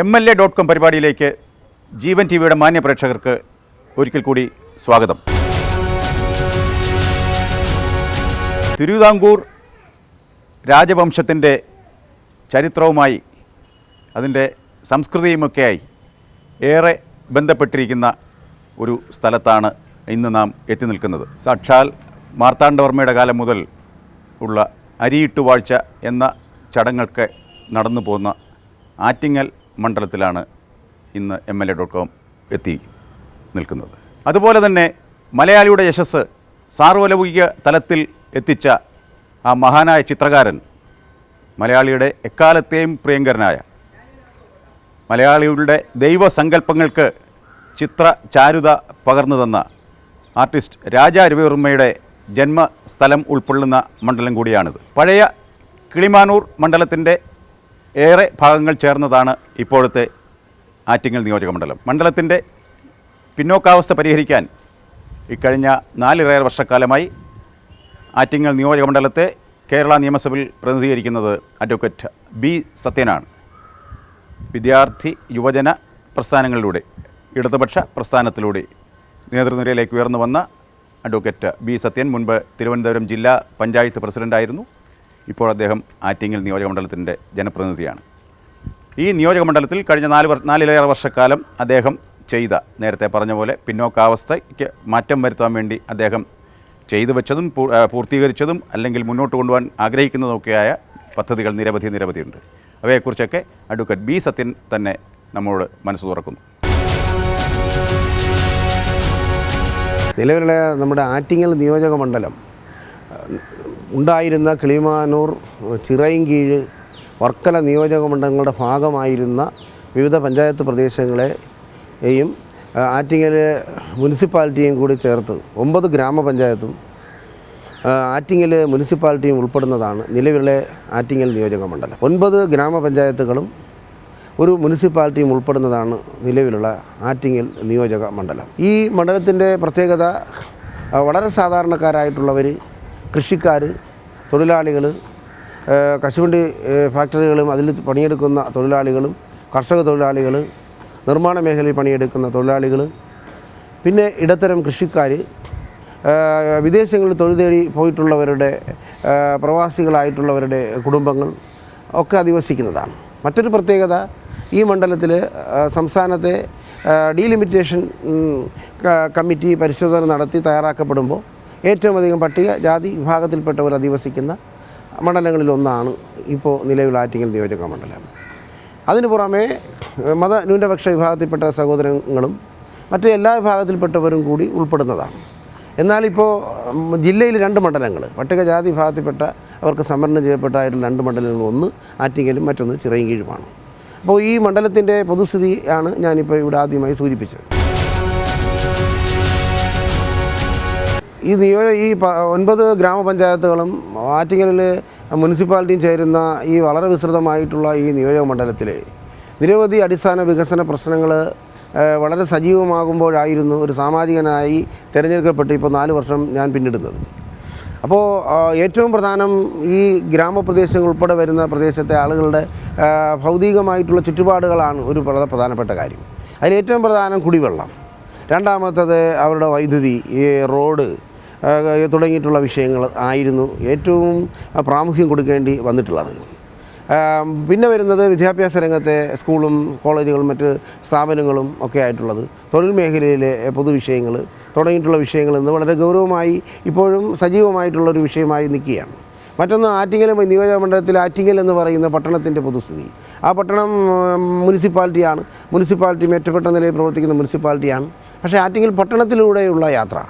M L A dot com പരിപാടിയിലേക്ക് Jeevan T വിയുടെ മാന്യ പ്രേക്ഷകർക്ക് ഒരിക്കൽ കൂടി സ്വാഗതം. തിരുവിതാംകൂർ രാജവംശത്തിന്റെ ചരിത്രവുമായി അതിന്റെ സംസ്കൃതിയുമൊക്കെയായി ഏറെ ബന്ധപ്പെട്ടിരിക്കുന്ന ഒരു സ്ഥലത്താണ് ഇന്ന് നാം എത്തി നിൽക്കുന്നത്. സാക്ഷാൽ മാർത്താണ്ഡവർമ്മയുടെ കാലം മുതൽ ഉള്ള അരിയിട്ടുവാഴ്ച എന്ന ചടങ്ങൊക്കെ നടന്നു പോകുന്ന ആറ്റിങ്ങൽ മണ്ഡലത്തിലാണ് ഇന്ന് M L A dot com എത്തി നിൽക്കുന്നത്. അതുപോലെ തന്നെ മലയാളിയുടെ യശസ് സാർവലൗകിക തലത്തിൽ എത്തിച്ച ആ മഹാനായ ചിത്രകാരൻ മലയാളിയുടെ എക്കാലത്തെയും പ്രിയങ്കരനായ മലയാളികളുടെ ദൈവസങ്കല്പങ്ങൾക്ക് ചിത്ര ചാരുത പകർന്നു തന്ന ആർട്ടിസ്റ്റ് രാജാ രവിവർമ്മയുടെ ജന്മസ്ഥലം ഉൾക്കൊള്ളുന്ന മണ്ഡലം കൂടിയാണിത്. പഴയ കിളിമാനൂർ മണ്ഡലത്തിന്റെ ഏറെ ഭാഗങ്ങൾ ചേർന്നതാണ് ഇപ്പോഴത്തെ ആറ്റിങ്ങൽ നിയോജക മണ്ഡലം. മണ്ഡലത്തിന്റെ പിന്നോക്കാവസ്ഥ പരിഹരിക്കാൻ ഇക്കഴിഞ്ഞ നാലിലേറെ വർഷക്കാലമായി ആറ്റിങ്ങൽ നിയോജക മണ്ഡലത്തെ കേരള നിയമസഭയിൽ പ്രതിനിധീകരിക്കുന്നത് അഡ്വക്കേറ്റ് ബി സത്യനാണ് വിദ്യാർത്ഥി യുവജന പ്രസ്ഥാനങ്ങളിലൂടെ ഇടതുപക്ഷ പ്രസ്ഥാനത്തിലൂടെ നേതൃനിരയിലേക്ക് ഉയർന്നു വന്ന അഡ്വക്കേറ്റ് ബി സത്യൻ മുൻപ് തിരുവനന്തപുരം ജില്ലാ പഞ്ചായത്ത് പ്രസിഡന്റായിരുന്നു ഇപ്പോൾ അദ്ദേഹം ആറ്റിങ്ങൽ നിയോജകമണ്ഡലത്തിന്റെ ജനപ്രതിനിധിയാണ്. ഈ നിയോജകമണ്ഡലത്തിൽ കഴിഞ്ഞ നാല് വർ നാലിലേറെ വർഷക്കാലം അദ്ദേഹം ചെയ്ത നേരത്തെ പറഞ്ഞ പോലെ പിന്നോക്കാവസ്ഥയ്ക്ക് മാറ്റം വരുത്താൻ വേണ്ടി അദ്ദേഹം ചെയ്തു വെച്ചതും പൂർത്തീകരിച്ചതും അല്ലെങ്കിൽ മുന്നോട്ട് കൊണ്ടുപോകാൻ ആഗ്രഹിക്കുന്നതൊക്കെയായ പദ്ധതികൾ നിരവധി നിരവധിയുണ്ട്. അവയെക്കുറിച്ചൊക്കെ അഡ്വക്കേറ്റ് ബി സത്യൻ തന്നെ നമ്മോട് മനസ്സ് തുറക്കുന്നു. നിലവിലുള്ള നമ്മുടെ ആറ്റിങ്ങൽ നിയോജക മണ്ഡലം ഉണ്ടായിരുന്ന കിളിമാനൂർ ചിറയിൻകീഴ് വർക്കല നിയോജക മണ്ഡലങ്ങളുടെ ഭാഗമായിരുന്ന വിവിധ പഞ്ചായത്ത് പ്രദേശങ്ങളെയും ആറ്റിങ്ങൽ മുനിസിപ്പാലിറ്റിയും കൂടി ചേർത്ത് ഒമ്പത് ഗ്രാമപഞ്ചായത്തും ആറ്റിങ്ങൽ മുനിസിപ്പാലിറ്റിയും ഉൾപ്പെടുന്നതാണ് നിലവിലെ ആറ്റിങ്ങൽ നിയോജക മണ്ഡലം. ഒൻപത് ഗ്രാമപഞ്ചായത്തുകളും ഒരു മുനിസിപ്പാലിറ്റിയും ഉൾപ്പെടുന്നതാണ് നിലവിലുള്ള ആറ്റിങ്ങൽ നിയോജക മണ്ഡലം. ഈ മണ്ഡലത്തിന്റെ പ്രത്യേകത വളരെ സാധാരണക്കാരായിട്ടുള്ളവർ കൃഷിക്കാർ തൊഴിലാളികൾ കശുവണ്ടി ഫാക്ടറികളും അതിൽ പണിയെടുക്കുന്ന തൊഴിലാളികളും കർഷക തൊഴിലാളികൾ നിർമ്മാണ മേഖലയിൽ പണിയെടുക്കുന്ന തൊഴിലാളികൾ പിന്നെ ഇടത്തരം കൃഷിക്കാർ വിദേശങ്ങളിൽ തൊഴിൽ തേടി പോയിട്ടുള്ളവരുടെ പ്രവാസികളായിട്ടുള്ളവരുടെ കുടുംബങ്ങൾ ഒക്കെ അധിവസിക്കുന്നതാണ്. മറ്റൊരു പ്രത്യേകത ഈ മണ്ഡലത്തിൽ സംസ്ഥാനത്തെ ഡീലിമിറ്റേഷൻ കമ്മിറ്റി പരിശോധന നടത്തി തയ്യാറാക്കപ്പെടുമ്പോൾ ഏറ്റവും അധികം പട്ടിക ജാതി വിഭാഗത്തിൽപ്പെട്ടവർ അധിവസിക്കുന്ന മണ്ഡലങ്ങളിലൊന്നാണ് ഇപ്പോൾ നിലവിൽ ആറ്റിങ്ങൽ നിയോജക മണ്ഡലം. അതിനു പുറമെ മത ന്യൂനപക്ഷ വിഭാഗത്തിൽപ്പെട്ട സഹോദരങ്ങളും മറ്റ് എല്ലാ വിഭാഗത്തിൽപ്പെട്ടവരും കൂടി ഉൾപ്പെടുന്നതാണ്. എന്നാലിപ്പോൾ ജില്ലയിൽ രണ്ട് മണ്ഡലങ്ങൾ പട്ടികജാതി വിഭാഗത്തിൽപ്പെട്ട അവർക്ക് സംവരണം ചെയ്യപ്പെട്ടായിട്ടുള്ള രണ്ട് മണ്ഡലങ്ങൾ ഒന്ന് ആറ്റിങ്ങലും മറ്റൊന്ന് ചിറയൻകീഴുമാണ് അപ്പോൾ ഈ മണ്ഡലത്തിന്റെ പൊതുസ്ഥിതി ആണ് ഞാനിപ്പോൾ ഇവിടെ ആദ്യമായി സൂചിപ്പിച്ചത്. ഈ നിയോ ഈ ഒൻപത് ഗ്രാമപഞ്ചായത്തുകളും ആറ്റിങ്ങലിൽ മുനിസിപ്പാലിറ്റിയും ചേരുന്ന ഈ വളരെ വിസ്തൃതമായിട്ടുള്ള ഈ നിയോജക മണ്ഡലത്തിൽ നിരവധി അടിസ്ഥാന വികസന പ്രശ്നങ്ങൾ വളരെ സജീവമാകുമ്പോഴായിരുന്നു ഒരു സാമാജികനായി തിരഞ്ഞെടുക്കപ്പെട്ട് ഇപ്പോൾ നാല് വർഷം ഞാൻ പിന്നിടുന്നത്. അപ്പോൾ ഏറ്റവും പ്രധാനം ഈ ഗ്രാമപ്രദേശങ്ങൾ ഉൾപ്പെടെ വരുന്ന പ്രദേശത്തെ ആളുകളുടെ ഭൗതികമായിട്ടുള്ള ചുറ്റുപാടുകളാണ് ഒരു വളരെ പ്രധാനപ്പെട്ട കാര്യം. അതിൽ ഏറ്റവും പ്രധാനം കുടിവെള്ളം. രണ്ടാമത്തത് അവരുടെ വൈദ്യുതി ഈ റോഡ് തുടങ്ങിയിട്ടുള്ള വിഷയങ്ങൾ ആയിരുന്നു ഏറ്റവും പ്രാമുഖ്യം കൊടുക്കേണ്ടി വന്നിട്ടുള്ളത്. പിന്നെ വരുന്നത് വിദ്യാഭ്യാസ രംഗത്തെ സ്കൂളും കോളേജുകളും മറ്റ് സ്ഥാപനങ്ങളും ഒക്കെ ആയിട്ടുള്ളത്. തൊഴിൽ മേഖലയിലെ പൊതുവിഷയങ്ങൾ തുടങ്ങിയിട്ടുള്ള വിഷയങ്ങൾ ഇന്ന് വളരെ ഗൗരവമായി ഇപ്പോഴും സജീവമായിട്ടുള്ളൊരു വിഷയമായി നിൽക്കുകയാണ്. മറ്റൊന്ന് ആറ്റിങ്ങൽ നിയോജക മണ്ഡലത്തിൽ ആറ്റിങ്ങൽ എന്ന് പറയുന്ന പട്ടണത്തിന്റെ പൊതുസ്ഥിതി. ആ പട്ടണം മുനിസിപ്പാലിറ്റിയാണ്. മുനിസിപ്പാലിറ്റി മെച്ചപ്പെട്ട നിലയിൽ പ്രവർത്തിക്കുന്ന മുനിസിപ്പാലിറ്റിയാണ്. പക്ഷേ ആറ്റിങ്ങൽ പട്ടണത്തിലൂടെയുള്ള യാത്ര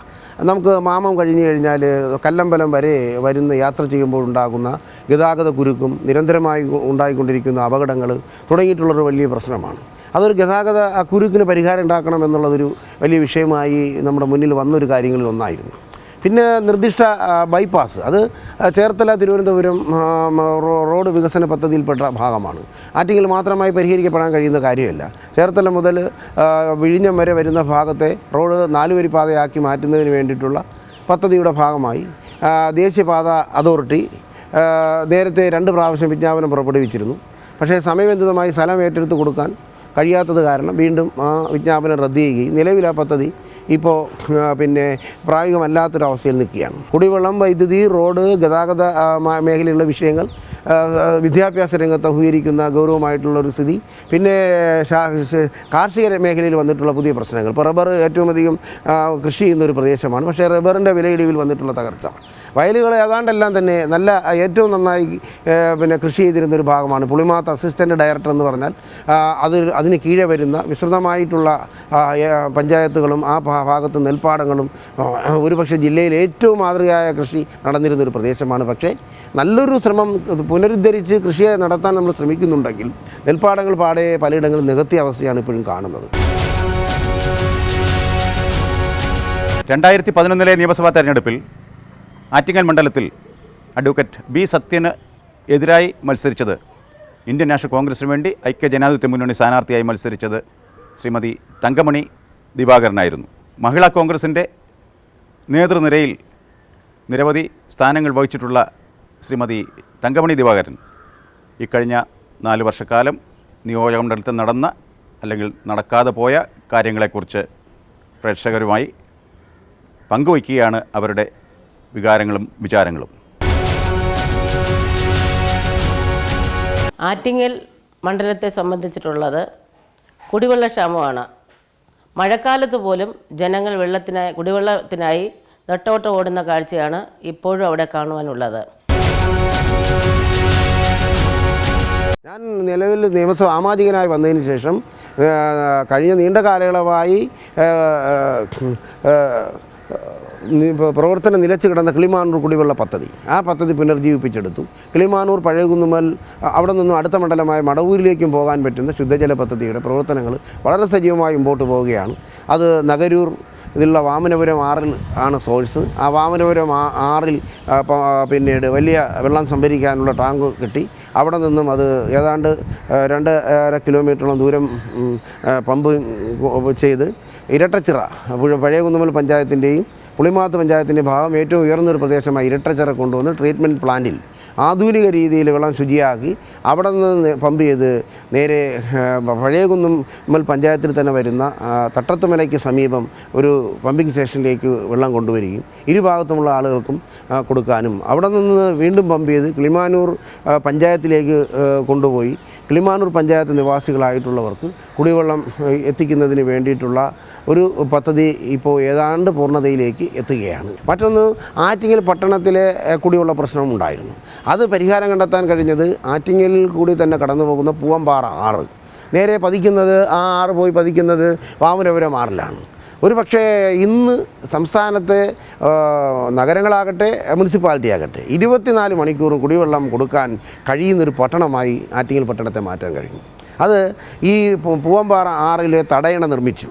നമുക്ക് മാമം കഴിഞ്ഞു കഴിഞ്ഞാൽ കല്ലമ്പലം വരെ വരുന്ന യാത്ര ചെയ്യുമ്പോൾ ഉണ്ടാകുന്ന ഗതാഗത കുരുക്കും നിരന്തരമായി ഉണ്ടായിക്കൊണ്ടിരിക്കുന്ന അപകടങ്ങൾ തുടങ്ങിയിട്ടുള്ളൊരു വലിയ പ്രശ്നമാണ്. അതൊരു ഗതാഗത കുരുക്കിന് പരിഹാരം ഉണ്ടാക്കണം എന്നുള്ളതൊരു വലിയ വിഷയമായി നമ്മുടെ മുന്നിൽ വന്നൊരു കാര്യങ്ങളിൽ ഒന്നായിരുന്നു. പിന്നെ നിർദ്ദിഷ്ട ബൈപ്പാസ് അത് ചേർത്തല തിരുവനന്തപുരം റോഡ് വികസന പദ്ധതിയിൽപ്പെട്ട ഭാഗമാണ്. ആറ്റിങ്ങൾ മാത്രമായി പരിഹരിക്കപ്പെടാൻ കഴിയുന്ന കാര്യമല്ല. ചേർത്തല മുതൽ വിഴിഞ്ഞം വരെ വരുന്ന ഭാഗത്തെ റോഡ് നാലുവരി പാതയാക്കി മാറ്റുന്നതിന് വേണ്ടിയിട്ടുള്ള പദ്ധതിയുടെ ഭാഗമായി ദേശീയപാത അതോറിറ്റി നേരത്തെ രണ്ട് പ്രാവശ്യം വിജ്ഞാപനം പുറപ്പെടുവിച്ചിരുന്നു. പക്ഷേ സമയബന്ധിതമായി സ്ഥലം ഏറ്റെടുത്ത് കൊടുക്കാൻ കഴിയാത്തത് കാരണം വീണ്ടും ആ വിജ്ഞാപനം റദ്ദ് ചെയ്യുകയും നിലവിൽ ആ പദ്ധതി ഇപ്പോൾ പിന്നെ പ്രായോഗികമല്ലാത്തൊരവസ്ഥയിൽ നിൽക്കുകയാണ്. കുടിവെള്ളം വൈദ്യുതി റോഡ് ഗതാഗത മേഖലയിലുള്ള വിഷയങ്ങൾ വിദ്യാഭ്യാസ രംഗത്ത് അഭിമുഖീകരിക്കുന്ന ഗൗരവമായിട്ടുള്ള ഒരു സ്ഥിതി. പിന്നെ കാർഷിക മേഖലയിൽ വന്നിട്ടുള്ള പുതിയ പ്രശ്നങ്ങൾ. ഇപ്പോൾ റബ്ബർ ഏറ്റവും അധികം കൃഷി ചെയ്യുന്ന ഒരു പ്രദേശമാണ്. പക്ഷേ റബ്ബറിന്റെ വിലയിടിവിൽ വന്നിട്ടുള്ള തകർച്ച വയലുകൾ ഏതാണ്ടെല്ലാം തന്നെ നല്ല ഏറ്റവും നന്നായി പിന്നെ കൃഷി ചെയ്തിരുന്ന ഒരു ഭാഗമാണ് പുളിമാത്ത് അസിസ്റ്റന്റ് ഡയറക്ടർ എന്ന് പറഞ്ഞാൽ അത് അതിന് കീഴെ വരുന്ന വിസ്തൃതമായിട്ടുള്ള പഞ്ചായത്തുകളും ആ ഭാഗത്ത് നെൽപ്പാടങ്ങളും ഒരുപക്ഷെ ജില്ലയിൽ ഏറ്റവും മാതൃകയായ കൃഷി നടന്നിരുന്നൊരു പ്രദേശമാണ്. പക്ഷേ നല്ലൊരു ശ്രമം പുനരുദ്ധരിച്ച് കൃഷിയെ നടത്താൻ നമ്മൾ ശ്രമിക്കുന്നുണ്ടെങ്കിൽ നെൽപ്പാടങ്ങൾ പാടെ പലയിടങ്ങളിൽ നികത്തിയ അവസ്ഥയാണ് ഇപ്പോഴും കാണുന്നത്. രണ്ടായിരത്തി പതിനൊന്നിലെ നിയമസഭാ തെരഞ്ഞെടുപ്പിൽ ആറ്റിങ്ങൽ മണ്ഡലത്തിൽ അഡ്വക്കേറ്റ് ബി സത്യന് എതിരായി മത്സരിച്ചത് ഇന്ത്യൻ നാഷണൽ കോൺഗ്രസിന് വേണ്ടി ഐക്യ ജനാധിപത്യ മുന്നണി സ്ഥാനാർത്ഥിയായി മത്സരിച്ചത് ശ്രീമതി തങ്കമണി ദിവാകരനായിരുന്നു. മഹിളാ കോൺഗ്രസിന്റെ നേതൃനിരയിൽ നിരവധി സ്ഥാനങ്ങൾ വഹിച്ചിട്ടുള്ള ശ്രീമതി തങ്കമണി ദിവാകരൻ ഇക്കഴിഞ്ഞ നാല് വർഷക്കാലം നിയോജക മണ്ഡലത്തിൽ നടന്ന അല്ലെങ്കിൽ നടക്കാതെ പോയ കാര്യങ്ങളെക്കുറിച്ച് പ്രേക്ഷകരുമായി പങ്കുവയ്ക്കുകയാണ് അവരുടെ വികാരങ്ങളും വിചാരങ്ങളും. ആറ്റിങ്ങൽ മണ്ഡലത്തെ സംബന്ധിച്ചിട്ടുള്ളത് കുടിവെള്ളക്ഷാമമാണ് മഴക്കാലത്ത് പോലും ജനങ്ങൾ വെള്ളത്തിനായി കുടിവെള്ളത്തിനായി നെട്ടോട്ടം ഓടുന്ന കാഴ്ചയാണ് ഇപ്പോഴും അവിടെ കാണുവാനുള്ളത്. ഞാൻ നിലവിൽ നിയമസഭ സാമാജികനായി വന്നതിന് ശേഷം കഴിഞ്ഞ നീണ്ട കാലയളവായി പ്രവർത്തനം നിലച്ചു കിടന്ന കിളിമാനൂർ കുടിവെള്ള പദ്ധതി. ആ പദ്ധതി പുനർജീവിപ്പിച്ചെടുത്തു. കിളിമാനൂർ പഴയകുന്നുമൽ അവിടെ നിന്നും അടുത്ത മണ്ഡലമായ മടവൂരിലേക്കും പോകാൻ പറ്റുന്ന ശുദ്ധജല പദ്ധതിയുടെ പ്രവർത്തനങ്ങൾ വളരെ സജീവമായി മുമ്പോട്ട് പോവുകയാണ്. അത് നഗരൂർ ഇതിലുള്ള വാമനപുരം ആറിൽ ആണ് സോഴ്സ്. ആ വാമനപുരം ആറിൽ പിന്നീട് വലിയ വെള്ളം സംഭരിക്കാനുള്ള ടാങ്ക് കിട്ടി. അവിടെ നിന്നും അത് ഏതാണ്ട് രണ്ട് അര കിലോമീറ്ററോളം ദൂരം പമ്പ് ചെയ്ത് ഇരട്ടച്ചിറ പുഴ- പഴയ കുന്നുമൽ പഞ്ചായത്തിന്റെയും പുളിമാത്ത് പഞ്ചായത്തിന്റെ ഭാഗം ഏറ്റവും ഉയർന്നൊരു പ്രദേശമായി ഇരട്ടച്ചിറ കൊണ്ടുവന്ന് ട്രീറ്റ്മെന്റ് പ്ലാന്റിൽ ആധുനിക രീതിയിൽ വെള്ളം ശുചിയാക്കി അവിടെ നിന്ന് പമ്പ് ചെയ്ത് നേരെ പഴയകുന്നും മൽ പഞ്ചായത്തിൽ തന്നെ വരുന്ന തട്ടത്തുമലയ്ക്ക് സമീപം ഒരു പമ്പിംഗ് സ്റ്റേഷനിലേക്ക് വെള്ളം കൊണ്ടുവരികയും ഇരുഭാഗത്തുമുള്ള ആളുകൾക്കും കൊടുക്കാനും. അവിടെ നിന്ന് വീണ്ടും പമ്പ് ചെയ്ത് കിളിമാനൂർ പഞ്ചായത്തിലേക്ക് കൊണ്ടുപോയി. കിളിമാനൂർ പഞ്ചായത്ത് നിവാസികളായിട്ടുള്ളവർക്ക് കുടിവെള്ളം എത്തിക്കുന്നതിന് വേണ്ടിയിട്ടുള്ള ഒരു പദ്ധതി ഇപ്പോൾ ഏതാണ്ട് പൂർണതയിലേക്ക് എത്തുകയാണ്. മറ്റൊന്ന് ആറ്റിങ്ങൽ പട്ടണത്തിലെ കുടിവെള്ള പ്രശ്നം ഉണ്ടായിരുന്നു. അത് പരിഹാരം കണ്ടെത്താൻ കഴിഞ്ഞത് ആറ്റിങ്ങലിൽ കൂടി തന്നെ കടന്നു പോകുന്ന പൂവമ്പാറ ആറ്. നേരെ പതിക്കുന്നത് ആ ആറ് പോയി പതിക്കുന്നത് വാമനപുരം ആറിലാണ്. ഒരു പക്ഷേ ഇന്ന് സംസ്ഥാനത്തെ നഗരങ്ങളാകട്ടെ മുനിസിപ്പാലിറ്റി ആകട്ടെ ഇരുപത്തിനാല് മണിക്കൂറും കുടിവെള്ളം കൊടുക്കാൻ കഴിയുന്നൊരു പട്ടണമായി ആറ്റിങ്ങൽ പട്ടണത്തെ മാറ്റാൻ കഴിഞ്ഞു. അത് ഈ പൂവമ്പാറ ആറിലെ തടയണ നിർമ്മിച്ചു.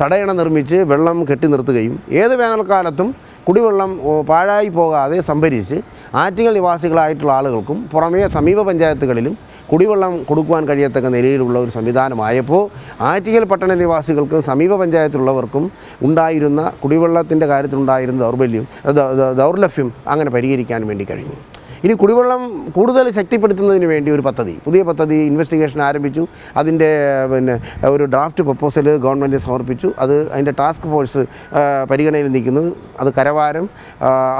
തടയണ നിർമ്മിച്ച് വെള്ളം കെട്ടി നിർത്തുകയും ഏത് വേനൽക്കാലത്തും കുടിവെള്ളം പാഴായി പോകാതെ സംഭരിച്ച് ആറ്റിങ്ങൽ നിവാസികളായിട്ടുള്ള ആളുകൾക്കും പുറമേ സമീപ പഞ്ചായത്തുകളിലും കുടിവെള്ളം കൊടുക്കുവാൻ കഴിയത്തക്ക നിലയിലുള്ള ഒരു സംവിധാനമായപ്പോൾ ആറ്റിങ്ങൽ പട്ടണ നിവാസികൾക്കും സമീപ പഞ്ചായത്തിലുള്ളവർക്കും ഉണ്ടായിരുന്ന കുടിവെള്ളത്തിന്റെ കാര്യത്തിലുണ്ടായിരുന്ന ദൗർബല്യം ദൗർലഭ്യം അങ്ങനെ പരിഹരിക്കാൻ വേണ്ടി കഴിഞ്ഞു. ഇനി കുടിവെള്ളം കൂടുതൽ ശക്തിപ്പെടുത്തുന്നതിന് വേണ്ടി ഒരു പദ്ധതി. പുതിയ പദ്ധതി ഇൻവെസ്റ്റിഗേഷൻ ആരംഭിച്ചു. അതിന്റെ പിന്നെ ഒരു ഡ്രാഫ്റ്റ് പ്രപ്പോസൽ ഗവൺമെന്റ് സമർപ്പിച്ചു. അത് അതിന്റെ ടാസ്ക് ഫോഴ്സ് പരിഗണനയിൽ നിൽക്കുന്നു. അത് കരവാരം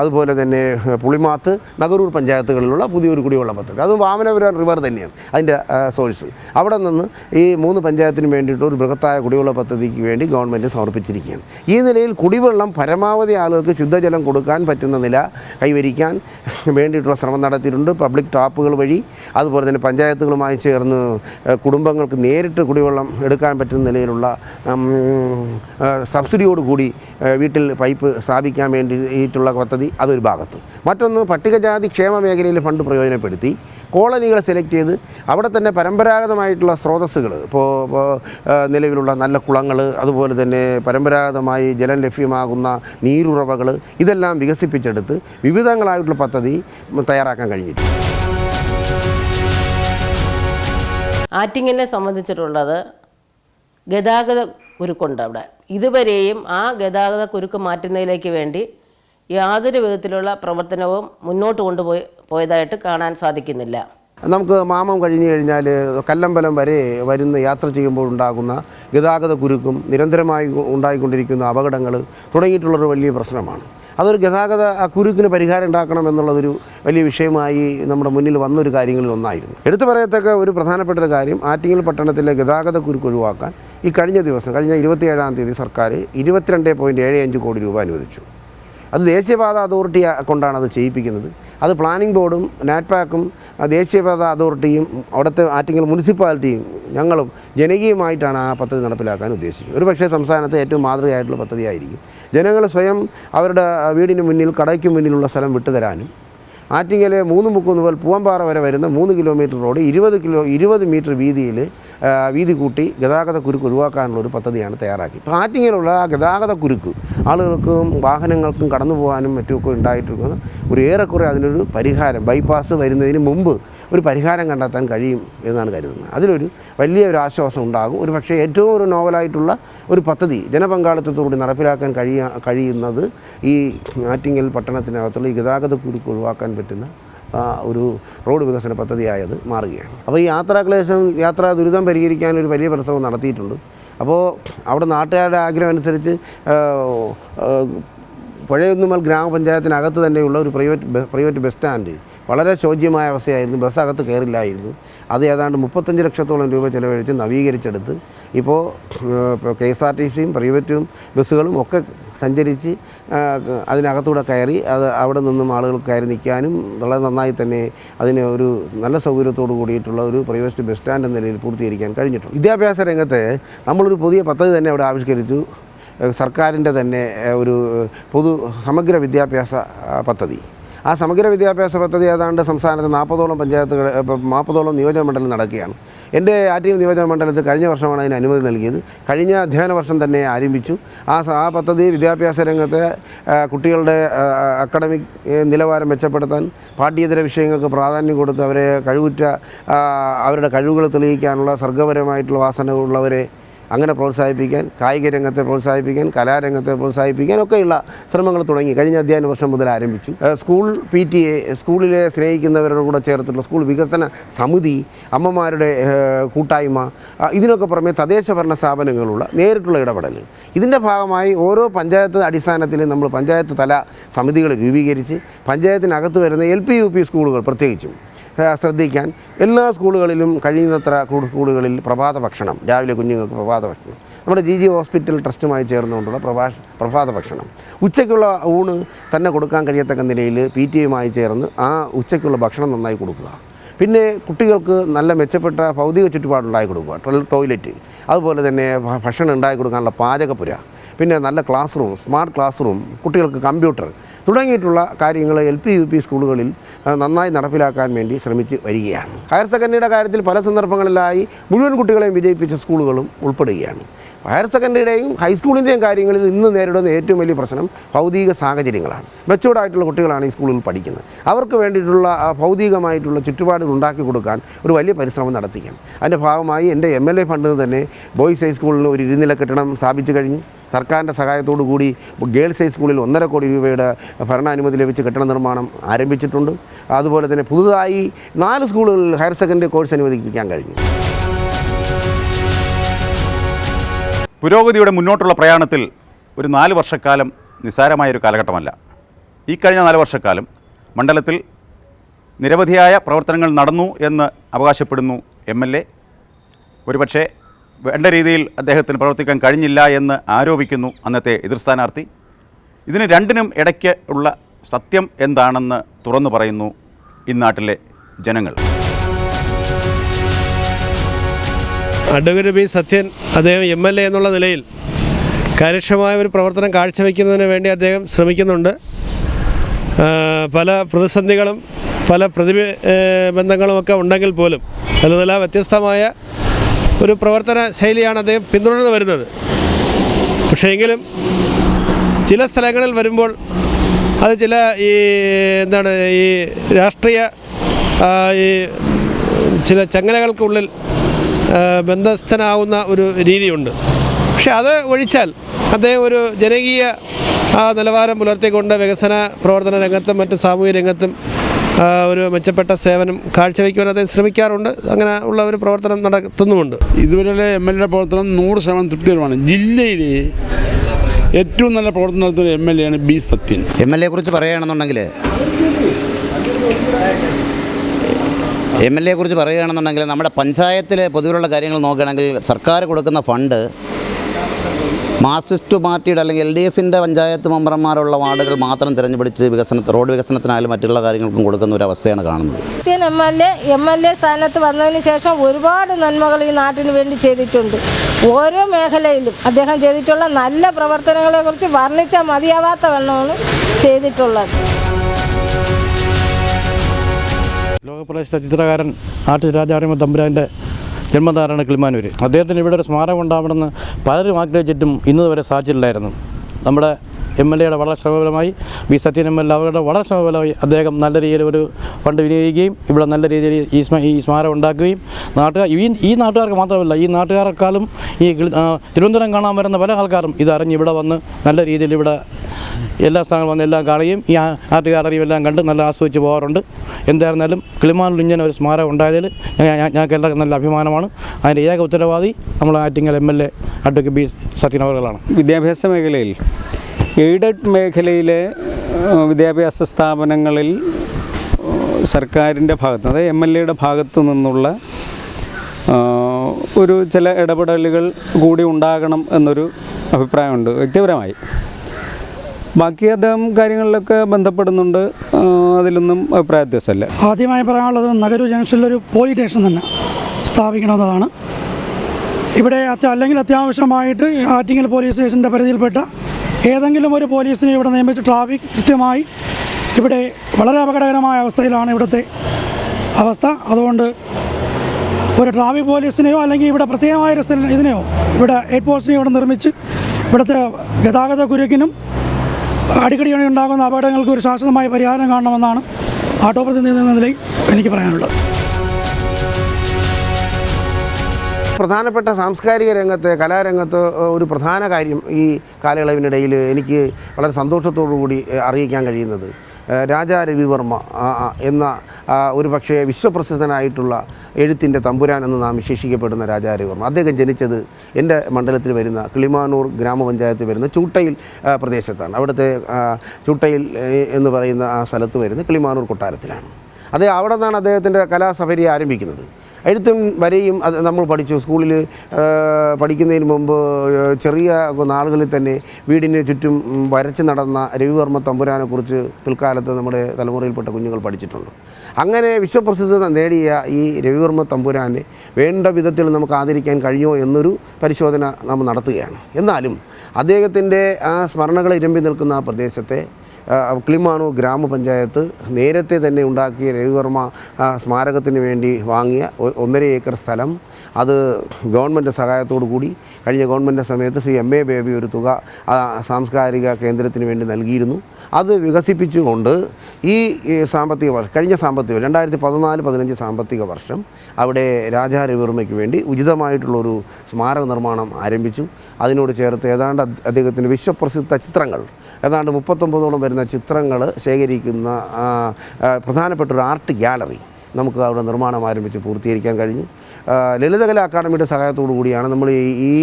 അതുപോലെ തന്നെ പുളിമാത്ത് നഗരൂർ പഞ്ചായത്തുകളിലുള്ള പുതിയൊരു കുടിവെള്ള പദ്ധതി. അത് വാമനപുരം റിവർ തന്നെയാണ് അതിന്റെ സോഴ്സ് അവിടെ നിന്ന് ഈ മൂന്ന് പഞ്ചായത്തിന് വേണ്ടിയിട്ട് ഒരു ബൃഹത്തായ കുടിവെള്ള പദ്ധതിക്ക് വേണ്ടി ഗവൺമെന്റ് സമർപ്പിച്ചിരിക്കുകയാണ്. ഈ നിലയിൽ കുടിവെള്ളം പരമാവധി ആളുകൾക്ക് ശുദ്ധജലം കൊടുക്കാൻ പറ്റുന്ന നില കൈവരിക്കാൻ വേണ്ടിയിട്ടുള്ള ശ്രമം നടത്തിയിട്ടുണ്ട്. പബ്ലിക് ടാപ്പുകൾ വഴി അതുപോലെ തന്നെ പഞ്ചായത്തുകളുമായി ചേർന്ന് കുടുംബങ്ങൾക്ക് നേരിട്ട് കുടിവെള്ളം എടുക്കാൻ പറ്റുന്ന നിലയിലുള്ള സബ്സിഡിയോടുകൂടി വീട്ടിൽ പൈപ്പ് സ്ഥാപിക്കാൻ വേണ്ടിയിട്ടുള്ള പദ്ധതി അതൊരു ഭാഗത്ത്. മറ്റൊന്ന് പട്ടികജാതി ക്ഷേമ മേഖലയിൽ ഫണ്ട് പ്രയോജനപ്പെടുത്തി. കോളനികളെ സെലക്ട് ചെയ്ത് അവിടെ തന്നെ പരമ്പരാഗതമായിട്ടുള്ള സ്രോതസ്സുകൾ ഇപ്പോൾ നിലവിലുള്ള നല്ല കുളങ്ങൾ അതുപോലെ തന്നെ പരമ്പരാഗതമായി ജലം ലഭ്യമാകുന്ന നീരുറവകൾ ഇതെല്ലാം വികസിപ്പിച്ചെടുത്ത് വിവിധങ്ങളായിട്ടുള്ള പദ്ധതി തയ്യാറാക്കാൻ കഴിഞ്ഞിട്ടുണ്ട് ആറ്റിങ്ങിനെ സംബന്ധിച്ചിട്ടുള്ളത് ഗതാഗത കുരുക്കുണ്ട് അവിടെ. ഇതുവരെയും ആ ഗതാഗത കുരുക്ക് മാറ്റുന്നതിലേക്ക് വേണ്ടി യാതൊരു വിധത്തിലുള്ള പ്രവർത്തനവും മുന്നോട്ട് കൊണ്ടുപോയി പോയതായിട്ട് കാണാൻ സാധിക്കുന്നില്ല. നമുക്ക് മാമം കഴിഞ്ഞു കഴിഞ്ഞാൽ കല്ലമ്പലം വരെ വരുന്ന യാത്ര ചെയ്യുമ്പോൾ ഉണ്ടാകുന്ന ഗതാഗത കുരുക്കും നിരന്തരമായി ഉണ്ടായിക്കൊണ്ടിരിക്കുന്ന അപകടങ്ങൾ തുടങ്ങിയിട്ടുള്ളൊരു വലിയ പ്രശ്നമാണ്. അതൊരു ഗതാഗത കുരുക്കിന് പരിഹാരം ഉണ്ടാക്കണം എന്നുള്ളതൊരു വലിയ വിഷയമായി നമ്മുടെ മുന്നിൽ വന്നൊരു കാര്യങ്ങളിൽ ഒന്നായിരുന്നു. എടുത്തു പറയത്തക്ക ഒരു പ്രധാനപ്പെട്ട ഒരു കാര്യം ആറ്റിങ്ങൽ പട്ടണത്തിലെ ഗതാഗത കുരുക്ക് ഒഴിവാക്കാൻ ഈ കഴിഞ്ഞ ദിവസം കഴിഞ്ഞ ഇരുപത്തിയേഴാം തീയതി സർക്കാർ ഇരുപത്തിരണ്ട് പോയിന്റ് ഏഴ് അഞ്ച് കോടി രൂപ അനുവദിച്ചു. അത് ദേശീയപാത അതോറിറ്റി കൊണ്ടാണ് അത് ചെയ്യിപ്പിക്കുന്നത്. അത് പ്ലാനിംഗ് ബോർഡും നാറ്റ്പാക്കും ദേശീയപാത അതോറിറ്റിയും അവിടുത്തെ ആറ്റിങ്ങൽ മുനിസിപ്പാലിറ്റിയും ഞങ്ങളും ജനകീയമായിട്ടാണ് ആ പദ്ധതി നടപ്പിലാക്കാൻ ഉദ്ദേശിക്കുന്നത്. ഒരു പക്ഷേ സംസ്ഥാനത്ത് ഏറ്റവും മാതൃകയായിട്ടുള്ള പദ്ധതിയായിരിക്കും. ജനങ്ങൾ സ്വയം അവരുടെ വീടിന് മുന്നിൽ കടയ്ക്ക് മുന്നിലുള്ള സ്ഥലം വിട്ടുതരാനും ആറ്റിങ്ങലെ മൂന്ന് മുക്കുന്ന് മുതൽ പൂവമ്പാറ വരെ വരുന്ന മൂന്ന് കിലോമീറ്റർ റോഡ് ഇരുപത് കിലോ ഇരുപത് മീറ്റർ വീതിയിൽ വീതി കൂട്ടി ഗതാഗത കുരുക്ക് ഒഴിവാക്കാനുള്ള ഒരു പദ്ധതിയാണ് തയ്യാറാക്കി. ഇപ്പോൾ ആറ്റിങ്ങലുള്ള ആ ഗതാഗത കുരുക്ക് ആളുകൾക്കും വാഹനങ്ങൾക്കും കടന്നു പോകാനും മറ്റുമൊക്കെ ഉണ്ടായിട്ടിരിക്കുന്ന ഒരു ഏറെക്കുറെ അതിനൊരു പരിഹാരം ബൈപ്പാസ് വരുന്നതിന് മുമ്പ് ഒരു പരിഹാരം കണ്ടെത്താൻ കഴിയും എന്നാണ് കരുതുന്നത്. അതിലൊരു വലിയ ഒരു ആശ്വാസം ഉണ്ടാകും. ഒരു പക്ഷേ ഏറ്റവും ഒരു നോവലായിട്ടുള്ള ഒരു പദ്ധതി ജനപങ്കാളിത്തത്തോടുകൂടി നടപ്പിലാക്കാൻ കഴിയ കഴിയുന്നത് ഈ ആറ്റിങ്ങൽ പട്ടണത്തിനകത്തുള്ള ഈ ഗതാഗത കുരുക്ക് ഒഴിവാക്കാൻ പറ്റുന്ന ഒരു റോഡ് വികസന പദ്ധതിയായത് മാറുകയാണ്. അപ്പോൾ ഈ യാത്രാക്ലേശം യാത്രാ ദുരിതം പരിഹരിക്കാൻ ഒരു വലിയ പരിശ്രമം നടത്തിയിട്ടുണ്ട്. അപ്പോൾ അവിടെ നാട്ടുകാരുടെ ആഗ്രഹം അനുസരിച്ച് പഴയൊന്നുമൽ ഗ്രാമപഞ്ചായത്തിനകത്ത് തന്നെയുള്ള ഒരു പ്രൈവറ്റ് പ്രൈവറ്റ് ബസ് സ്റ്റാൻഡ് വളരെ ശോച്യമായ അവസ്ഥയായിരുന്നു. ബസ് അകത്ത് കയറില്ലായിരുന്നു അത് ഏതാണ്ട് മുപ്പത്തഞ്ച് ലക്ഷത്തോളം രൂപ ചിലവഴിച്ച് നവീകരിച്ചെടുത്ത് ഇപ്പോൾ കെ എസ് ആർ ടി സിയും പ്രൈവറ്റും ബസ്സുകളും ഒക്കെ സഞ്ചരിച്ച് അതിനകത്തൂടെ കയറി അത് അവിടെ നിന്നും ആളുകൾ കയറി നിൽക്കാനും വളരെ നന്നായി തന്നെ അതിന് ഒരു നല്ല സൗകര്യത്തോടു കൂടിയിട്ടുള്ള ഒരു പ്രൈവറ്റ് ബസ് സ്റ്റാൻഡ് എന്ന നിലയിൽ പൂർത്തീകരിക്കാൻ കഴിഞ്ഞിട്ടുണ്ട്. വിദ്യാഭ്യാസ രംഗത്ത് നമ്മളൊരു പുതിയ പദ്ധതി തന്നെ അവിടെ ആവിഷ്കരിച്ചു. സർക്കാരിന്റെ തന്നെ ഒരു പൊതു സമഗ്ര വിദ്യാഭ്യാസ പദ്ധതി. ആ സമഗ്ര വിദ്യാഭ്യാസ പദ്ധതി ഏതാണ്ട് സംസ്ഥാനത്ത് നാൽപ്പതോളം പഞ്ചായത്തുകൾ നാൽപ്പതോളം നിയോജക മണ്ഡലം നടക്കുകയാണ്. എന്റെ ആറ്റിങ്ങൽ നിയോജക മണ്ഡലത്തിൽ കഴിഞ്ഞ വർഷമാണ് അതിന് അനുമതി നൽകിയത്. കഴിഞ്ഞ അധ്യയന വർഷം തന്നെ ആരംഭിച്ചു. ആ ആ പദ്ധതി വിദ്യാഭ്യാസ രംഗത്തെ കുട്ടികളുടെ അക്കാഡമിക് നിലവാരം മെച്ചപ്പെടുത്താൻ പാഠ്യേതര വിഷയങ്ങൾക്ക് പ്രാധാന്യം കൊടുത്ത് അവരെ കഴിവുറ്റ അവരുടെ കഴിവുകൾ തെളിയിക്കാനുള്ള സർഗപരമായിട്ടുള്ള വാസനകളുള്ളവരെ അങ്ങനെ പ്രോത്സാഹിപ്പിക്കാൻ കായിക രംഗത്തെ പ്രോത്സാഹിപ്പിക്കാൻ കലാരംഗത്തെ പ്രോത്സാഹിപ്പിക്കാൻ ഒക്കെയുള്ള ശ്രമങ്ങൾ തുടങ്ങി. കഴിഞ്ഞ അധ്യയന വർഷം മുതൽ ആരംഭിച്ചു. സ്കൂൾ പി ടി എ സ്കൂളിലെ സ്നേഹിക്കുന്നവരുടെ കൂടെ ചേർത്തിട്ടുള്ള സ്കൂൾ വികസന സമിതി അമ്മമാരുടെ കൂട്ടായ്മ ഇതിനൊക്കെ പുറമെ തദ്ദേശ ഭരണ സ്ഥാപനങ്ങളുള്ള നേരിട്ടുള്ള ഇടപെടൽ ഇതിന്റെ ഭാഗമായി ഓരോ പഞ്ചായത്ത് അടിസ്ഥാനത്തിൽ നമ്മൾ പഞ്ചായത്ത് തല സമിതികൾ രൂപീകരിച്ച് പഞ്ചായത്തിനകത്ത് വരുന്ന എൽ പി യു പി സ്കൂളുകൾ പ്രത്യേകിച്ചും. ശ്രദ്ധിക്കാൻ എല്ലാ സ്കൂളുകളിലും കഴിയുന്നത്ര സ്കൂളുകളിൽ പ്രഭാത ഭക്ഷണം രാവിലെ കുഞ്ഞുങ്ങൾക്ക് പ്രഭാത ഭക്ഷണം. നമ്മുടെ ജി ജി ഹോസ്പിറ്റൽ ട്രസ്റ്റുമായി ചേർന്നുകൊണ്ടുള്ള പ്രഭാഷ പ്രഭാത ഭക്ഷണം. ഉച്ചയ്ക്കുള്ള ഊണ് തന്നെ കൊടുക്കാൻ കഴിയത്തക്ക നിലയിൽ പി ടി എയുമായി ചേർന്ന് ആ ഉച്ചയ്ക്കുള്ള ഭക്ഷണം നന്നായി കൊടുക്കുക. പിന്നെ കുട്ടികൾക്ക് നല്ല മെച്ചപ്പെട്ട ഭൗതിക ചുറ്റുപാടുണ്ടായി കൊടുക്കുക. ടോയ്ലറ്റ്. അതുപോലെ തന്നെ ഭക്ഷണം ഉണ്ടായി കൊടുക്കാനുള്ള പാചകപ്പുര. പിന്നെ നല്ല class room smart class room കുട്ടികൾക്ക് കമ്പ്യൂട്ടർ തുടങ്ങിയിട്ടുള്ള കാര്യങ്ങൾ എൽ പി യു പി സ്കൂളുകളിൽ നന്നായി നടപ്പിലാക്കാൻ വേണ്ടി ശ്രമിച്ച് വരികയാണ്. ഹയർ സെക്കൻഡറിയുടെ കാര്യത്തിൽ പല സന്ദർഭങ്ങളിലായി മുഴുവൻ കുട്ടികളെയും വിജയിപ്പിച്ച സ്കൂളുകളും ഉൾപ്പെടുകയാണ്. ഹയർ സെക്കൻഡറിയുടെയും ഹൈസ്കൂളിന്റെയും കാര്യങ്ങളിൽ ഇന്ന് നേരിടുന്ന ഏറ്റവും വലിയ പ്രശ്നം ഭൗതിക സാഹചര്യങ്ങളാണ്. മെച്ചൂർഡായിട്ടുള്ള കുട്ടികളാണ് ഈ സ്കൂളിൽ പഠിക്കുന്നത്. അവർക്ക് വേണ്ടിയിട്ടുള്ള ഭൗതികമായിട്ടുള്ള ചുറ്റുപാടുകൾ ഉണ്ടാക്കി കൊടുക്കാൻ ഒരു വലിയ പരിശ്രമം നടത്തിക്കണം. അതിന്റെ ഭാഗമായി എന്റെ എം എൽ എ ഫണ്ടിൽ തന്നെ ബോയ്സ് ഹൈസ്കൂളിന് ഒരു ഇരുനില കെട്ടിടം സ്ഥാപിച്ചു കഴിഞ്ഞു. സർക്കാരിന്റെ സഹായത്തോടു കൂടി ഗേൾസ് ഹൈസ്കൂളിൽ ഒന്നര കോടി രൂപയുടെ ഭരണാനുമതി ലഭിച്ച് കെട്ടിട നിർമ്മാണം ആരംഭിച്ചിട്ടുണ്ട്. അതുപോലെ തന്നെ പുതുതായി നാല് സ്കൂളുകളിൽ ഹയർ സെക്കൻഡറി കോഴ്സ് അനുവദിപ്പിക്കാൻ കഴിഞ്ഞു. പുരോഗതിയുടെ മുന്നോട്ടുള്ള പ്രയാണത്തിൽ ഒരു നാല് വർഷക്കാലം നിസ്സാരമായൊരു കാലഘട്ടമല്ല. ഈ കഴിഞ്ഞ നാല് വർഷക്കാലം മണ്ഡലത്തിൽ നിരവധിയായ പ്രവർത്തനങ്ങൾ നടന്നു എന്ന് അവകാശപ്പെടുന്നു എം എൽ എ. ഒരുപക്ഷെ വേണ്ട രീതിയിൽ അദ്ദേഹത്തിന് പ്രവർത്തിക്കാൻ കഴിഞ്ഞില്ല എന്ന് ആരോപിക്കുന്നു അന്നത്തെ എതിർ സ്ഥാനാർത്ഥി. ഇതിന് രണ്ടിനും ഇടയ്ക്ക് ഉള്ള സത്യം എന്താണെന്ന് തുറന്നു പറയുന്നു ഇന്നാട്ടിലെ ജനങ്ങൾ. അഡ്വക്കേറ്റ് പി സത്യൻ അദ്ദേഹം എം എൽ എ എന്നുള്ള നിലയിൽ കാര്യക്ഷമമായ ഒരു പ്രവർത്തനം കാഴ്ചവെക്കുന്നതിന് വേണ്ടി അദ്ദേഹം ശ്രമിക്കുന്നുണ്ട്. പല പ്രതിസന്ധികളും പല പ്രതിബ ബന്ധങ്ങളും ബന്ധങ്ങളുമൊക്കെ ഉണ്ടെങ്കിൽ പോലും നല്ല വ്യത്യസ്തമായ ഒരു പ്രവർത്തന ശൈലിയാണ് അദ്ദേഹം പിന്തുടർന്ന് വരുന്നത്. പക്ഷേ എങ്കിലും ചില സ്ഥലങ്ങളിൽ വരുമ്പോൾ അത് ചില ഈ എന്താണ് ഈ രാഷ്ട്രീയ ഈ ചില ചങ്ങലകൾക്കുള്ളിൽ ബന്ധസ്ഥനാവുന്ന ഒരു രീതിയുണ്ട്. പക്ഷെ അത് ഒഴിച്ചാൽ അദ്ദേഹം ഒരു ജനകീയ നിലവാരം പുലർത്തിക്കൊണ്ട് വികസന പ്രവർത്തന രംഗത്തും മറ്റ് സാമൂഹ്യ രംഗത്തും ഒരു മെച്ചപ്പെട്ട സേവനം കാഴ്ചവെക്കുവാൻ അദ്ദേഹം ശ്രമിക്കാറുണ്ട്. അങ്ങനെ ഉള്ള ഒരു പ്രവർത്തനം നടത്തുന്നുമുണ്ട്. ഇതുവരെയുള്ള എം എൽ എ പ്രവർത്തനം നൂറ് ശതമാനം തൃപ്തികരമാണ്. ജില്ലയിൽ ഏറ്റവും നല്ല പ്രവർത്തനം നടത്തുന്ന എം എൽ എ ആണ് B Sathyan. M L A കുറിച്ച് പറയുകയാണെന്നുണ്ടെങ്കിൽ എം എൽ എ കുറിച്ച് പറയുകയാണെന്നുണ്ടെങ്കിൽ നമ്മുടെ പഞ്ചായത്തിലെ പൊതുവിലുള്ള കാര്യങ്ങൾ നോക്കുകയാണെങ്കിൽ സർക്കാർ കൊടുക്കുന്ന ഫണ്ട് മാർക്സിസ്റ്റ് പാർട്ടിയുടെ അല്ലെങ്കിൽ എൽ ഡി എഫിന്റെ പഞ്ചായത്ത് മെമ്പർമാരുള്ള വാർഡുകൾ മാത്രം തിരഞ്ഞുപിടിച്ച് വികസന റോഡ് വികസനത്തിനായാലും മറ്റുള്ള കാര്യങ്ങൾക്കും കൊടുക്കുന്ന ഒരു അവസ്ഥയാണ് കാണുന്നത്. M L A M L A സ്ഥാനത്ത് വന്നതിന് ശേഷം ഒരുപാട് നന്മകൾ ഈ നാട്ടിന് വേണ്ടി ചെയ്തിട്ടുണ്ട്. ഓരോ മേഖലയിലും അദ്ദേഹം ചെയ്തിട്ടുള്ള നല്ല പ്രവർത്തനങ്ങളെക്കുറിച്ച് വർണിച്ചാൽ മതിയാവാത്ത വണ്ണമാണ് ചെയ്തിട്ടുള്ളത്. ലോകപ്രദേശത്തെ ചിത്രകാരൻ ആർട്ടിസ്റ്റ് രാജാറിമ തമ്പുരാന്റെ ജന്മധാരാണ് കിളിമാനൂർ അദ്ദേഹത്തിന് ഇവിടെ ഒരു സ്മാരകം ഉണ്ടാവണമെന്ന് പലരും ആഗ്രഹിച്ചിട്ടും ഇന്ന് വരെ സാധിച്ചിട്ടില്ലായിരുന്നു. നമ്മുടെ എം എൽ എയുടെ വളരെ ശ്രമഫലമായി ബി സത്യൻ എം എൽ അവരുടെ വളരെ ശ്രമഫലമായി അദ്ദേഹം നല്ല രീതിയിൽ ഒരു ഫണ്ട് വിനിയോഗിക്കുകയും ഇവിടെ നല്ല രീതിയിൽ ഈ ഈ സ്മാരകം ഉണ്ടാക്കുകയും നാട്ടുകാർ ഈ ഈ നാട്ടുകാർക്ക് മാത്രമല്ല ഈ നാട്ടുകാരെക്കാളും ഈ തിരുവനന്തപുരം കാണാൻ വരുന്ന പല ആൾക്കാരും ഇതറിഞ്ഞ് ഇവിടെ വന്ന് നല്ല രീതിയിൽ ഇവിടെ എല്ലാ സ്ഥലങ്ങളും വന്ന് എല്ലാം കാണുകയും ഈ ആർട്ട് നാട്ടുകാരെയും എല്ലാം കണ്ട് നല്ല ആസ്വദിച്ച് പോകാറുണ്ട്. എന്തായിരുന്നാലും കിളിമാനിൽ ഇങ്ങനെ ഒരു സ്മാരകം ഉണ്ടായതിൽ ഞങ്ങൾക്ക് എല്ലാവർക്കും നല്ല അഭിമാനമാണ്. അതിന്റെ ഏക ഉത്തരവാദി നമ്മൾ Attingal M L A advocate B Sathyan അവറുകളാണ്. വിദ്യാഭ്യാസ മേഖലയിൽ എയ്ഡഡ് മേഖലയിലെ വിദ്യാഭ്യാസ സ്ഥാപനങ്ങളിൽ സർക്കാരിന്റെ ഭാഗത്ത് അതായത് എം എൽ എയുടെ ഭാഗത്തു നിന്നുള്ള ഒരു ചില ഇടപെടലുകൾ കൂടി ഉണ്ടാകണം എന്നൊരു അഭിപ്രായമുണ്ട് വ്യക്തിപരമായി. ബാക്കി അദ്ദേഹം കാര്യങ്ങളിലൊക്കെ ബന്ധപ്പെടുന്നുണ്ട് അതിലൊന്നും അഭിപ്രായ വ്യത്യാസമല്ല. ആദ്യമായി പറയാനുള്ളത് നഗരൂർ ജംഗ്ഷനിലൊരു പോലീസ് സ്റ്റേഷൻ തന്നെ സ്ഥാപിക്കണമെന്നതാണ് ഇവിടെ അല്ലെങ്കിൽ അത്യാവശ്യമായിട്ട് ആറ്റിങ്ങൽ പോലീസ് സ്റ്റേഷന്റെ പരിധിയിൽപ്പെട്ട ഏതെങ്കിലും ഒരു പോലീസിനെ ഇവിടെ നിയമിച്ച് ട്രാഫിക് കൃത്യമായി ഇവിടെ വളരെ അപകടകരമായ അവസ്ഥയിലാണ് ഇവിടുത്തെ അവസ്ഥ. അതുകൊണ്ട് ഒരു ട്രാഫിക് പോലീസിനെയോ അല്ലെങ്കിൽ ഇവിടെ പ്രത്യേകമായ ഒരു ഇതിനെയോ ഇവിടെ ഹെഡ് പോസ്റ്റിനെയോ ഇവിടെ നിർമ്മിച്ച് ഇവിടുത്തെ ഗതാഗത കുരുക്കിനും അടിക്കടി ഉണ്ടാകുന്ന അപകടങ്ങൾക്ക് ഒരു ശാശ്വതമായ പരിഹാരം കാണണമെന്നാണ് ആട്ടോ പ്രതിനിധി എന്ന നിലയിൽ എനിക്ക് പറയാനുള്ളത്. പ്രധാനപ്പെട്ട സാംസ്കാരിക രംഗത്ത് കലാരംഗത്ത് ഒരു പ്രധാന കാര്യം ഈ കാലയളവിനിടയിൽ എനിക്ക് വളരെ സന്തോഷത്തോടു കൂടി അറിയിക്കാൻ കഴിയുന്നത്. രാജാ രവിവർമ്മ എന്ന ഒരു പക്ഷേ വിശ്വപ്രസിദ്ധനായിട്ടുള്ള എഴുത്തിന്റെ തമ്പുരാൻ എന്ന് നാം വിശേഷിക്കപ്പെടുന്ന രാജാ രവിവർമ്മ അദ്ദേഹം ജനിച്ചത് എന്റെ മണ്ഡലത്തിൽ വരുന്ന കിളിമാനൂർ ഗ്രാമപഞ്ചായത്തിൽ വരുന്ന ചൂട്ടയിൽ പ്രദേശത്താണ്. അവിടുത്തെ ചൂട്ടയിൽ എന്ന് പറയുന്ന ആ സ്ഥലത്ത് വരുന്ന കിളിമാനൂർ കൊട്ടാരത്തിലാണ്. അത് അവിടെ നിന്നാണ് അദ്ദേഹത്തിന്റെ കലാസഫരി ആരംഭിക്കുന്നത്. എഴുത്തും വരെയും അത് നമ്മൾ പഠിച്ചു. സ്കൂളിൽ പഠിക്കുന്നതിന് മുമ്പ് ചെറിയ നാളുകളിൽ തന്നെ വീടിന് ചുറ്റും വരച്ച് നടന്ന രവിവർമ്മ തമ്പുരാനെക്കുറിച്ച് പിൽക്കാലത്ത് നമ്മുടെ തലമുറയിൽപ്പെട്ട കുഞ്ഞുങ്ങൾ പഠിച്ചിട്ടുണ്ട്. അങ്ങനെ വിശ്വപ്രസിദ്ധ നേടിയ ഈ രവിവർമ്മ തമ്പുരാനെ വേണ്ട വിധത്തിൽ നമുക്ക് ആദരിക്കാൻ കഴിഞ്ഞോ എന്നൊരു പരിശോധന നാം നടത്തുകയാണ്. എന്നാലും അദ്ദേഹത്തിന്റെ ആ സ്മരണകൾ ഇരമ്പി നിൽക്കുന്ന ആ പ്രദേശത്തെ കിളിമാനൂർ ഗ്രാമപഞ്ചായത്ത് നേരത്തെ തന്നെ ഉണ്ടാക്കിയ രവിവർമ്മ സ്മാരകത്തിന് വേണ്ടി വാങ്ങിയ ഒന്നര ഏക്കർ സ്ഥലം. അത് ഗവൺമെന്റ് സഹായത്തോടു കൂടി കഴിഞ്ഞ ഗവൺമെന്റ് സമയത്ത് ശ്രീ എം എ ബേബി ഒരു തുക സാംസ്കാരിക കേന്ദ്രത്തിന് വേണ്ടി നൽകിയിരുന്നു. അത് വികസിപ്പിച്ചുകൊണ്ട് ഈ സാമ്പത്തിക വർഷം കഴിഞ്ഞ സാമ്പത്തിക വർഷം രണ്ടായിരത്തി പതിനാല് പതിനഞ്ച് സാമ്പത്തിക വർഷം അവിടെ രാജാ രവിവർമ്മയ്ക്ക് വേണ്ടി ഉചിതമായിട്ടുള്ളൊരു സ്മാരക നിർമ്മാണം ആരംഭിച്ചു. അതിനോട് ചേർത്ത് ഏതാണ്ട് അദ്- അദ്ദേഹത്തിന്റെ വിശ്വപ്രസിദ്ധ ചിത്രങ്ങൾ ഏതാണ്ട് മുപ്പത്തൊമ്പതോളം വരുന്ന ചിത്രങ്ങൾ ശേഖരിക്കുന്ന പ്രധാനപ്പെട്ട ഒരു ആർട്ട് ഗ്യാലറി നമുക്ക് അവിടെ നിർമ്മാണം ആരംഭിച്ച് പൂർത്തീകരിക്കാൻ കഴിഞ്ഞു. ലളിതകല അക്കാദമിയുടെ സഹായത്തോടു കൂടിയാണ് നമ്മൾ ഈ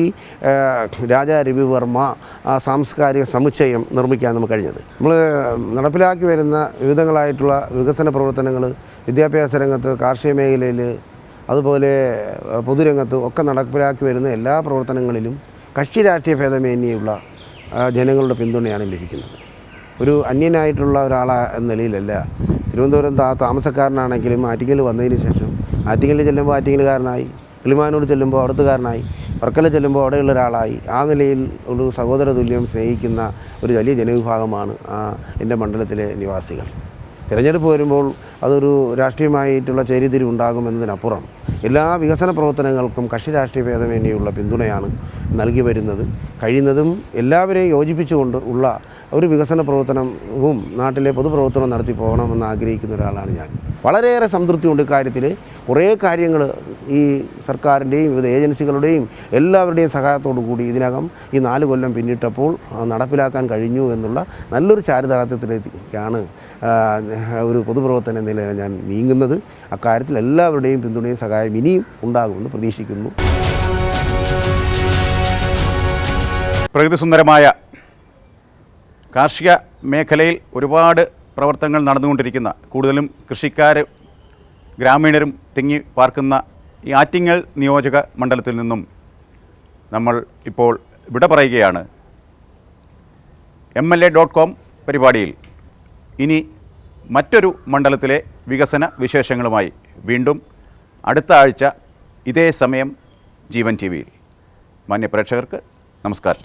രാജാ രവിവർമ്മ സാംസ്കാരിക സമുച്ചയം നിർമ്മിക്കാൻ നമുക്ക് കഴിഞ്ഞത്. നമ്മൾ നടപ്പിലാക്കി വരുന്ന വിവിധങ്ങളായിട്ടുള്ള വികസന പ്രവർത്തനങ്ങൾ വിദ്യാഭ്യാസ രംഗത്ത് കാർഷിക മേഖലയിൽ അതുപോലെ പൊതുരംഗത്ത് ഒക്കെ നടപ്പിലാക്കി വരുന്ന എല്ലാ പ്രവർത്തനങ്ങളിലും കക്ഷി രാഷ്ട്രീയ ഭേദമേന്യുള്ള ജനങ്ങളുടെ പിന്തുണയാണ് ലഭിക്കുന്നത്. ഒരു അന്യനായിട്ടുള്ള ഒരാളാ എന്ന നിലയിലല്ല. തിരുവനന്തപുരം താ താമസക്കാരനാണെങ്കിലും ആറ്റിങ്ങൽ വന്നതിന് ശേഷം ആറ്റിങ്ങൽ ചെല്ലുമ്പോൾ ആറ്റിങ്ങലുകാരനായി കിളിമാനൂർ ചെല്ലുമ്പോൾ അവിടുത്തുകാരനായി വർക്കല ചെല്ലുമ്പോൾ അവിടെയുള്ള ഒരാളായി. ആ നിലയിൽ ഒരു സഹോദര തുല്യം സ്നേഹിക്കുന്ന ഒരു വലിയ ജനവിഭാഗമാണ് ആ എന്റെ മണ്ഡലത്തിലെ നിവാസികൾ. തിരഞ്ഞെടുപ്പ് വരുമ്പോൾ അതൊരു രാഷ്ട്രീയമായിട്ടുള്ള ചേരിതിരിവുണ്ടാകുമെന്നതിനപ്പുറം എല്ലാ വികസന പ്രവർത്തനങ്ങൾക്കും കക്ഷി രാഷ്ട്രീയ ഭേദമേന്യുള്ള പിന്തുണയാണ് നൽകി വരുന്നത്. കഴിയുന്നതും എല്ലാവരെയും യോജിപ്പിച്ചുകൊണ്ട് ഉള്ള ഒരു വികസന പ്രവർത്തനവും നാട്ടിലെ പൊതുപ്രവർത്തനം നടത്തി പോകണമെന്ന് ആഗ്രഹിക്കുന്ന ഒരാളാണ് ഞാൻ. വളരെയേറെ സംതൃപ്തിയുണ്ട് ഇക്കാര്യത്തിൽ കുറേ കാര്യങ്ങൾ ഈ സർക്കാരിന്റെയും വിവിധ ഏജൻസികളുടെയും എല്ലാവരുടെയും സഹായത്തോടു കൂടി ഇതിനകം ഈ നാല് കൊല്ലം പിന്നിട്ടപ്പോൾ നടപ്പിലാക്കാൻ കഴിഞ്ഞു എന്നുള്ള നല്ലൊരു ചാരിതാർത്ഥ്യത്തിലേക്കാണ് ഒരു പൊതുപ്രവർത്തന നിലയിൽ ഞാൻ നീങ്ങുന്നത്. അക്കാര്യത്തിൽ എല്ലാവരുടെയും പിന്തുണയും സഹായം ഇനിയും ഉണ്ടാകുമെന്ന് പ്രതീക്ഷിക്കുന്നു. പ്രകൃതിസുന്ദരമായ കാർഷിക മേഖലയിൽ ഒരുപാട് പ്രവർത്തനങ്ങൾ നടന്നുകൊണ്ടിരിക്കുന്ന കൂടുതലും കൃഷിക്കാർ ഗ്രാമീണരും തിങ്ങി പാർക്കുന്ന ഈ ആറ്റിങ്ങൽ നിയോജക മണ്ഡലത്തിൽ നിന്നും നമ്മൾ ഇപ്പോൾ വിട പറയുകയാണ്. M L A dot com പരിപാടിയിൽ ഇനി മറ്റൊരു മണ്ഡലത്തിലെ വികസന വിശേഷങ്ങളുമായി വീണ്ടും അടുത്ത ആഴ്ച ഇതേ സമയം ജീവൻ ടി വിയിൽ. മാന്യ പ്രേക്ഷകർക്ക് നമസ്കാരം.